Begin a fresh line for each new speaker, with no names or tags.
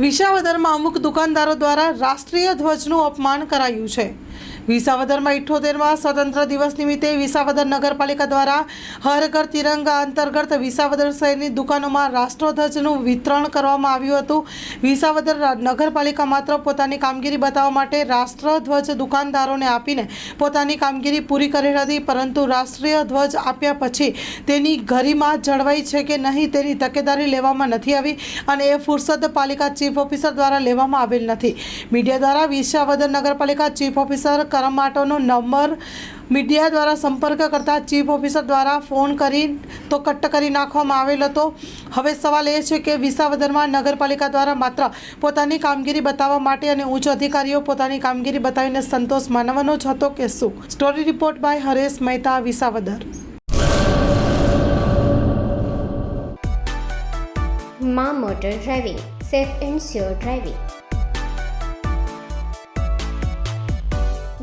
વિસાવદરમાં અમુક દુકાનદારો દ્વારા રાષ્ટ્રીય ધ્વજનું અપમાન કરાયું છે. વિસાવદરમાં ઇઠ્ઠોતેરમાં સ્વતંત્ર દિવસ નિમિત્તે વિસાવદર નગરપાલિકા દ્વારા હર ઘર તિરંગા અંતર્ગત વિસાવદર શહેરની દુકાનોમાં રાષ્ટ્રધ્વજનું વિતરણ કરવામાં આવ્યું હતું. વિસાવદર નગરપાલિકા માત્ર પોતાની કામગીરી બતાવવા માટે રાષ્ટ્રધ્વજ દુકાનદારોને આપીને પોતાની કામગીરી પૂરી કરી હતી પરંતુ રાષ્ટ્રીય ધ્વજ આપ્યા પછી તેની ગરિમા જળવાઈ છે કે નહીં તેની તકેદારી લેવામાં નથી આવી અને એ ફુરસદ પાલિકા ચીફ ઓફિસર દ્વારા લેવામાં આવેલ નથી. મીડિયા દ્વારા વિસાવદર નગરપાલિકા ચીફ ઓફિસર કરમાટોનો નંબર મીડિયા દ્વારા સંપર્ક કરતા ચીફ ઓફિસર દ્વારા ફોન કરી તો કટ્ટ કરી નાખવામાં આવેલ હતો. હવે સવાલ એ છે કે વિસાવદરમાં નગરપાલિકા દ્વારા માત્ર પોતાની કામગીરી બતાવવા માટે અને ઉચ્ચ અધિકારીઓ પોતાની કામગીરી બતાવીને સંતોષ માનવાનો જ હતો કે શું? Story report by Haresh Mehta, Visavadar.
મા motor driving, safe and sure driving.